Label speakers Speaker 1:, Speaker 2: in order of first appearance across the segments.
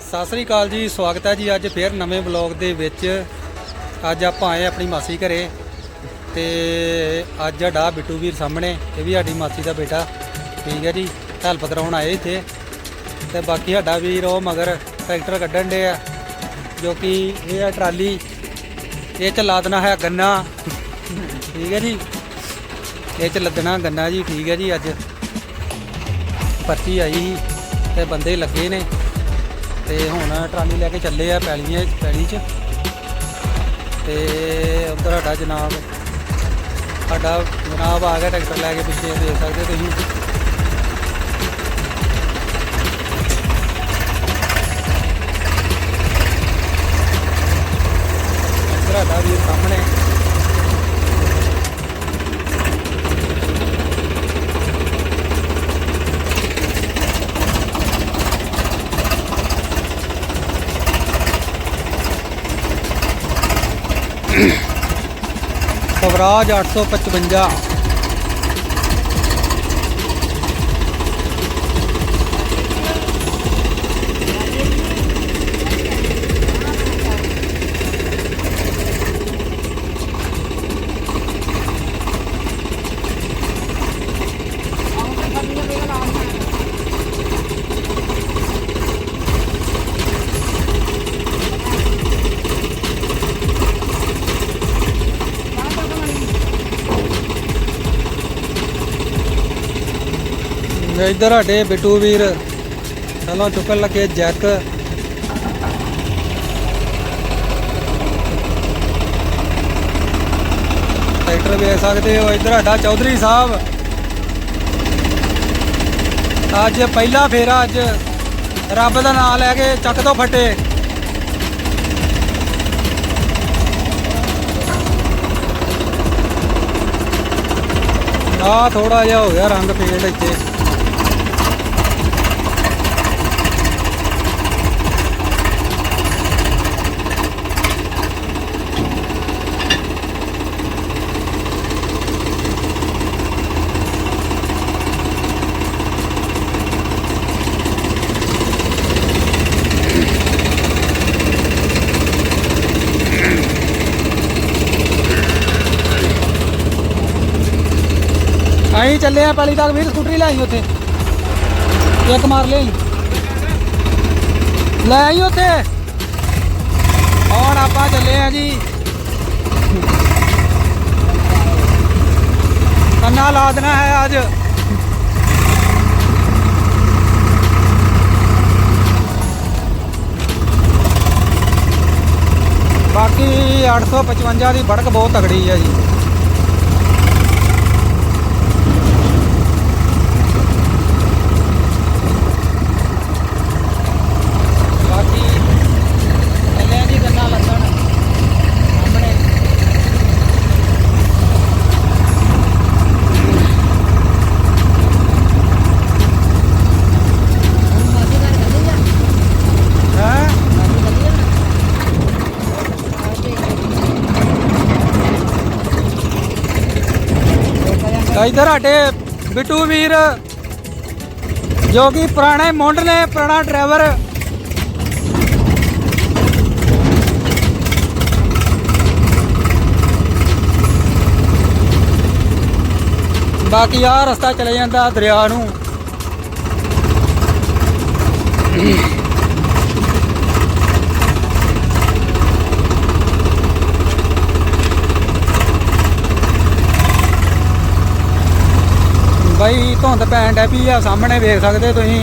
Speaker 1: ਸਤਿ ਸ੍ਰੀ ਅਕਾਲ ਜੀ, ਸਵਾਗਤ ਹੈ ਜੀ ਅੱਜ ਫੇਰ ਨਵੇਂ ਬਲੌਗ ਦੇ ਵਿੱਚ। ਅੱਜ ਆਪਾਂ ਆਏ ਆਪਣੀ ਮਾਸੀ ਘਰੇ ਤੇ ਅੱਜ ਸਾਡਾ ਬਿੱਟੂ ਵੀਰ ਸਾਹਮਣੇ, ਇਹ ਵੀ ਸਾਡੀ ਮਾਸੀ ਦਾ ਬੇਟਾ। ਠੀਕ ਹੈ ਜੀ, ਹੈਲਪ ਕਰਾਉਣ ਆਏ ਇੱਥੇ ਤੇ ਬਾਕੀ ਸਾਡਾ ਵੀਰ ਉਹ ਮਗਰ ਟਰੈਕਟਰ ਕੱਢਣ ਦੇ ਆ ਜੋ ਕਿ ਇਹ ਆ ਟਰਾਲੀ, ਇਹ ਚ ਲਾਦਣਾ ਹੈ ਗੰਨਾ। ਠੀਕ ਹੈ ਜੀ, ਇਹ ਚ ਲੱਦਣਾ ਗੰਨਾ ਜੀ, ਠੀਕ ਹੈ ਜੀ, ਅੱਜ ਪਰਚੀ ਆਈ ਸੀ ਤੇ ਬੰਦੇ ਲੱਗੇ ਨੇ। ਤੇ ਹੁਣ ਟਰਾਲੀ ਲੈ ਕੇ ਚੱਲੇ ਆ ਪੈਲੀਆਂ ਪੈਲੀ 'ਚ। ਤੇ ਉਧਰ ਸਾਡਾ ਜਨਾਬ ਸਾਡਾ ਜਨਾਬ ਆ ਗਿਆ ਟਰੈਕਟਰ ਲੈ ਕੇ ਪਿੱਛੇ, ਦੇਖ ਸਕਦੇ ਤੁਸੀਂ। ਸਾਡਾ ਵੀ ਸਾਹਮਣੇ। ਸਵਰਾਜ 855 ਇੱਧਰ ਸਾਡੇ ਬਿੱਟੂ ਵੀਰ ਪਹਿਲਾਂ ਚੁੱਕਣ ਲੱਗੇ ਜੈਕ। ਟਰੈਕਟਰ ਵੇਖ ਸਕਦੇ ਹੋ, ਇੱਧਰ ਸਾਡਾ ਚੌਧਰੀ ਸਾਹਿਬ। ਅੱਜ ਪਹਿਲਾ ਫੇਰਾ, ਅੱਜ ਰੱਬ ਦਾ ਨਾਮ ਲੈ ਕੇ ਚੱਕ ਤੋਂ ਫਟੇ। ਆ ਥੋੜਾ ਜਿਹਾ ਹੋ ਗਿਆ ਰੰਗ ਫੇਡ ਇੱਥੇ। ਅਸੀਂ ਚੱਲੇ ਆ ਪਹਿਲੀ ਤੱਕ ਵੀਰ ਸਕੂਟਰੀ ਲੈ ਆਈ ਉੱਥੇ। ਇੱਕ ਮਾਰ ਲਈ। ਲੈ ਆਈ ਉੱਥੇ। ਹੁਣ ਆਪਾਂ ਚੱਲੇ ਆ ਜੀ। ਕੰਨਾ ਲਾ ਦੇਣਾ ਹੈ ਅੱਜ। ਬਾਕੀ 855 ਦੀ ਬੜਕ ਬਹੁਤ ਤਗੜੀ ਹੈ ਜੀ ਬਾਕੀ ਚੱਲਿਆ ਜੀ ਗੰਨਾ ਲੱਦਣ ਸਾਹਮਣੇ ਹੈ ਇਧਰ ਸਾਡੇ ਬਿੱਟੂ ਵੀਰ ਜੋ ਕਿ ਪੁਰਾਣੇ ਮੁੰਡ ਨੇ, ਪੁਰਾਣਾ ਡਰਾਈਵਰ। ਬਾਕੀ ਆ ਰਸਤਾ ਚਲੇ ਜਾਂਦਾ ਦਰਿਆ ਨੂੰ ਬਾਈ ਧੁੰਦ ਪੈਣ ਡੈ ਪਈ ਆ, ਸਾਹਮਣੇ ਵੇਖ ਸਕਦੇ ਤੁਸੀਂ।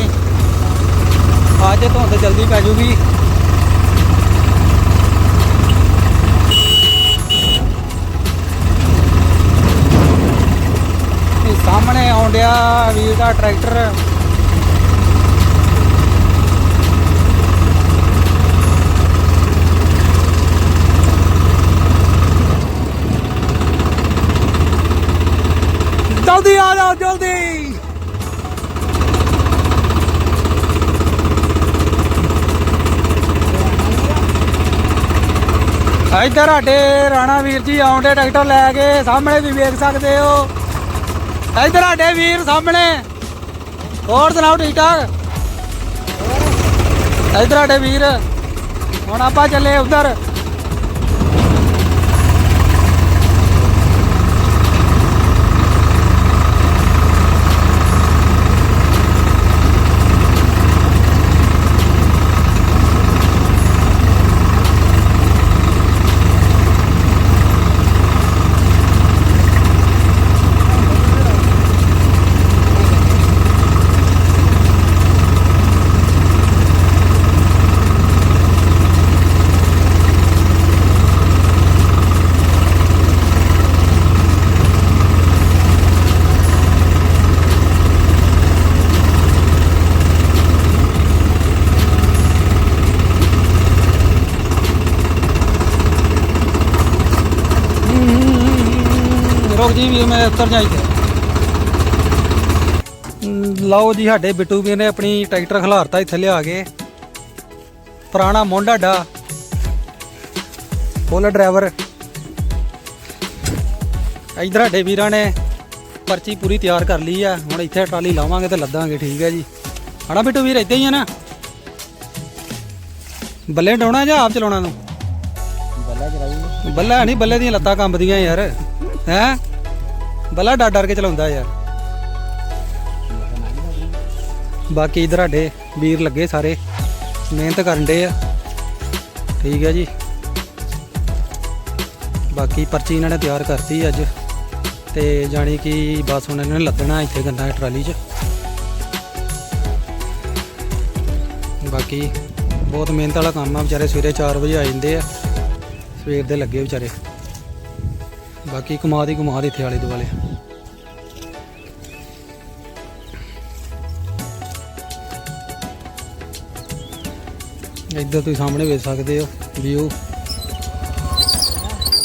Speaker 1: ਅੱਜ ਧੁੰਦ ਜਲਦੀ ਪੈ ਜੂਗੀ। ਸਾਹਮਣੇ ਆਉਣ ਡਿਆ ਵੀਰ ਦਾ ਟਰੈਕਟਰ। ਜਲਦੀ ਆ ਜਾਓ, ਜਲਦੀ। ਇੱਧਰ ਸਾਡੇ ਰਾਣਾ ਵੀਰ ਜੀ ਆਉਂਦੇ ਟਰੈਕਟਰ ਲੈ ਕੇ, ਸਾਹਮਣੇ ਵੀ ਵੇਖ ਸਕਦੇ ਹੋ। ਇੱਧਰ ਸਾਡੇ ਵੀਰ ਸਾਹਮਣੇ। ਹੋਰ ਸੁਣਾਓ ਠੀਕ ਠਾਕ? ਇਧਰ ਸਾਡੇ ਵੀਰ। ਹੁਣ ਆਪਾਂ ਚੱਲੇ ਉਧਰ। ਜੀ ਵੀਰ ਮੈਂ ਉੱਤਰ ਜਾਈ ਲਓ ਜੀ ਸਾਡੇ ਬਿੱਟੂ ਵੀਰ ਨੇ ਆਪਣੀ ਟਰੈਕਟਰ ਖਿਲਾਰਤਾ ਇੱਥੇ ਲਿਆ ਕੇ। ਪੁਰਾਣਾ ਮੋਂਡਾ ਡਾ ਫੁੱਲ ਡਰਾਈਵਰ। ਇਧਰ ਸਾਡੇ ਵੀਰਾਂ ਨੇ ਪਰਚੀ ਪੂਰੀ ਤਿਆਰ ਕਰ ਲਈ ਆ। ਹੁਣ ਇੱਥੇ ਟਰਾਲੀ ਲਾਵਾਂਗੇ ਤੇ ਲੱਦਾਂਗੇ ਠੀਕ ਹੈ ਜੀ। ਹਣਾ ਬਿੱਟੂ ਵੀਰ ਇੱਦਾਂ ਹੀ ਆ ਨਾ? ਬੱਲੇ ਡਾਉਣਾ ਜਾਂ ਆਪ ਚਲਾਉਣਾ ਨੂੰ
Speaker 2: ਬੱਲਾ ਚਲਾਈ।
Speaker 1: ਬੱਲਾ ਨਹੀਂ ਬੱਲੇ ਦੀਆਂ ਲੱਤਾਂ ਕੰਬਦੀਆਂ ਯਾਰ। ਹੈ? ਬੱਲਾ ਡਰ ਡਰ ਕੇ ਚਲਾਉਂਦਾ ਯਾਰ। ਬਾਕੀ ਇਧਰ ਸਾਡੇ ਵੀਰ ਲੱਗੇ ਸਾਰੇ, ਮਿਹਨਤ ਕਰਨ ਦੇ ਆ। ਠੀਕ ਹੈ ਜੀ। ਬਾਕੀ ਪਰਚੀ ਇਹਨਾਂ ਨੇ ਤਿਆਰ ਕਰਤੀ ਅੱਜ, ਤੇ ਜਾਣੀ ਕਿ ਬਸ ਹੁਣ ਇਹਨਾਂ ਨੇ ਲੱਦਣਾ ਇੱਥੇ ਗੰਦਾ ਟਰਾਲੀ 'ਚ। ਬਾਕੀ ਬਹੁਤ ਮਿਹਨਤ ਵਾਲਾ ਕੰਮ ਆ, ਵਿਚਾਰੇ ਸਵੇਰੇ 4 ਵਜੇ ਆ ਜਾਂਦੇ ਆ। ਸਵੇਰ ਦੇ ਲੱਗੇ ਵਿਚਾਰੇ। ਬਾਕੀ ਕਮਾ ਦੀ ਕਮਾ ਦੇ ਇੱਥੇ ਆਲੇ ਦੁਆਲੇ। ਇੱਧਰ ਤੁਸੀਂ ਸਾਹਮਣੇ ਵੇਖ ਸਕਦੇ ਹੋ ਵਿਊ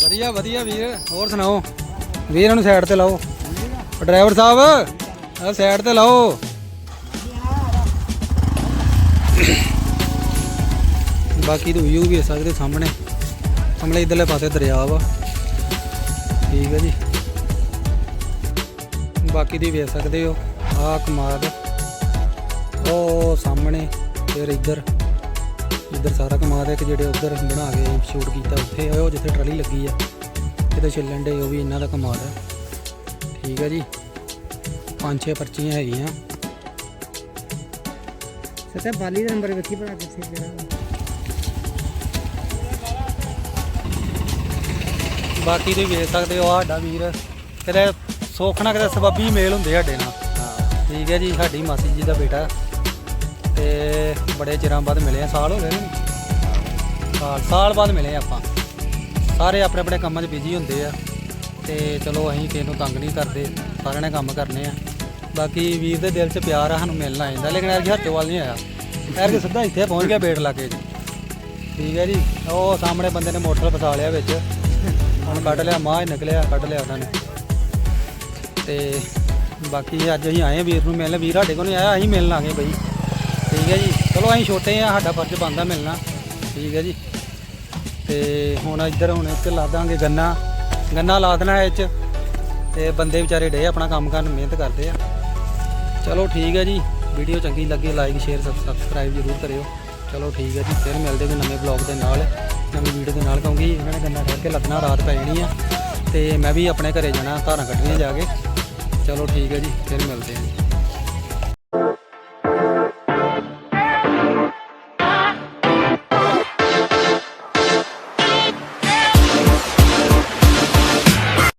Speaker 1: ਵਧੀਆ ਵਧੀਆ ਵੀਰ, ਹੋਰ ਸੁਣਾਓ? ਵੀਰ ਨੂੰ ਸਾਈਡ ਤੇ ਲਾਓ। ਡਰਾਈਵਰ ਸਾਹਿਬ ਆ ਸਾਈਡ ਤੇ ਲਾਓ। ਬਾਕੀ ਤੋਂ ਵਿਊ ਵੀ ਵੇਖ ਸਕਦੇ ਸਾਹਮਣੇ। ਸਾਹਮਣੇ ਇਧਰਲੇ ਪਾਸੇ ਦਰਿਆ ਵਾ। ਠੀਕ ਹੈ ਜੀ। ਬਾਕੀ ਦੀ ਵੇਖ ਸਕਦੇ ਹੋ, ਆਹ ਕਮਾਦ, ਉਹ ਸਾਹਮਣੇ ਫਿਰ ਇੱਧਰ ਇੱਧਰ ਸਾਰਾ ਕਮਾਦ ਹੈ ਕਿ ਜਿਹੜੇ ਉੱਧਰ ਬਣਾ ਕੇ ਸ਼ੂਟ ਕੀਤਾ ਉੱਥੇ, ਉਹ ਜਿੱਥੇ ਟਰਾਲੀ ਲੱਗੀ ਆ, ਕਿਤੇ ਛਿੱਲਣ ਦੇ ਉਹ ਵੀ ਇਹਨਾਂ ਦਾ ਕਮਾਦ ਹੈ। ਠੀਕ ਹੈ ਜੀ। ਪੰਜ ਛੇ ਪਰਚੀਆਂ ਹੈਗੀਆਂ।
Speaker 2: ਸਤੇ ਬਾਲੀ ਦਾ ਨੰਬਰ ਵੇਖੀ ਭਰਾ ਕਿੱਥੇ ਜਿਹੜਾ
Speaker 1: ਬਾਕੀ ਤੁਸੀਂ ਵੇਖ ਸਕਦੇ ਹੋ ਆਹ ਸਾਡਾ ਵੀਰ। ਕਿਤੇ ਸੋਖਣਾ ਕਿਤੇ ਸਬੱਬੀ ਮੇਲ ਹੁੰਦੇ ਸਾਡੇ ਨਾਲ। ਠੀਕ ਹੈ ਜੀ, ਸਾਡੀ ਮਾਸੀ ਜੀ ਦਾ ਬੇਟਾ। ਤੇ ਬੜੇ ਚਿਰਾਂ ਬਾਅਦ ਮਿਲੇ ਆ, ਸਾਲ ਹੋ ਗਏ ਨੇ। ਸਾਲ ਸਾਲ ਬਾਅਦ ਮਿਲੇ ਆਪਾਂ। ਸਾਰੇ ਆਪਣੇ ਆਪਣੇ ਕੰਮਾਂ 'ਚ ਬਿਜ਼ੀ ਹੁੰਦੇ ਆ। ਤੇ ਚਲੋ ਅਸੀਂ ਕਿਸੇ ਨੂੰ ਤੰਗ ਨਹੀਂ ਕਰਦੇ, ਸਾਰਿਆਂ ਨੇ ਕੰਮ ਕਰਨੇ ਆ। ਬਾਕੀ ਵੀਰ ਦੇ ਦਿਲ 'ਚ ਪਿਆਰ ਆ, ਸਾਨੂੰ ਮਿਲਣਾ ਆ ਜਾਂਦਾ ਲੇਕਿਨ ਐਰਕੀ ਹੱਥੋਂ ਵੱਲ ਨਹੀਂ ਆਇਆ। ਐਰਕੀ ਸਿੱਧਾ ਇੱਥੇ ਪਹੁੰਚ ਗਿਆ ਬੇਟ ਲਾਗੇ ਜੀ। ਠੀਕ ਹੈ ਜੀ, ਉਹ ਸਾਹਮਣੇ ਬੰਦੇ ਨੇ ਮੋਟਰ ਫਸਾ ਲਿਆ ਵਿੱਚ। ਹੁਣ ਕੱਢ ਲਿਆ ਮਾਂ ਹੀ ਨਿਕਲਿਆ, ਕੱਢ ਲਿਆ ਉਹਨਾਂ ਨੇ। ਤੇ ਬਾਕੀ ਅੱਜ ਅਸੀਂ ਆਏ ਵੀਰ ਨੂੰ ਮਿਲਣ। ਵੀਰ ਸਾਡੇ ਕੋਲ ਨਹੀਂ ਆਇਆ, ਅਸੀਂ ਮਿਲਣ ਆ ਬਈ। ਠੀਕ ਹੈ ਜੀ। ਚਲੋ ਅਸੀਂ ਛੋਟੇ ਆ ਸਾਡਾ ਫਰਜ਼ ਬਣਦਾ ਮਿਲਣਾ। ਠੀਕ ਹੈ ਜੀ। ਤੇ ਹੁਣ ਇੱਧਰ ਹੁਣ ਇੱਕ ਲਾ ਦਾਂਗੇ ਗੰਨਾ। ਗੰਨਾ ਲਾ ਦੇਣਾ ਇਹ 'ਚ। ਤੇ ਬੰਦੇ ਵਿਚਾਰੇ ਡੇ ਆਪਣਾ ਕੰਮ ਕਰਨ, ਮਿਹਨਤ ਕਰਦੇ ਆ। ਚਲੋ ਠੀਕ ਹੈ ਜੀ। ਵੀਡੀਓ ਚੰਗੀ ਲੱਗੀ ਲਾਈਕ ਸ਼ੇਅਰ ਸਬਸਕ੍ਰਾਈਬ ਜ਼ਰੂਰ ਕਰਿਓ। ਚਲੋ ਠੀਕ ਹੈ ਜੀ। ਫਿਰ ਮਿਲਦੇ ਹਾਂ ਨਵੇਂ ਬਲੌਗ ਦੇ ਨਾਲ। ਨਵੀਂ ਵੀਡੀਓ ਦੇ ਨਾਲ ਕਿਉਂਕਿ ਇਹਨਾਂ ਨੇ ਗੰਨਾ ਠਹਿਰ ਕੇ ਲੱਗਣਾ ਰਾਤ ਪੈ ਜਾਣੀ ਆ। ਤੇ ਮੈਂ ਵੀ ਆਪਣੇ ਘਰੇ ਜਾਣਾ, ਧਾਰਾਂ ਕੱਢਣੀਆਂ ਜਾ ਕੇ। ਚਲੋ ਠੀਕ ਹੈ ਜੀ, ਫਿਰ ਮਿਲਦੇ ਹਾਂ ਜੀ।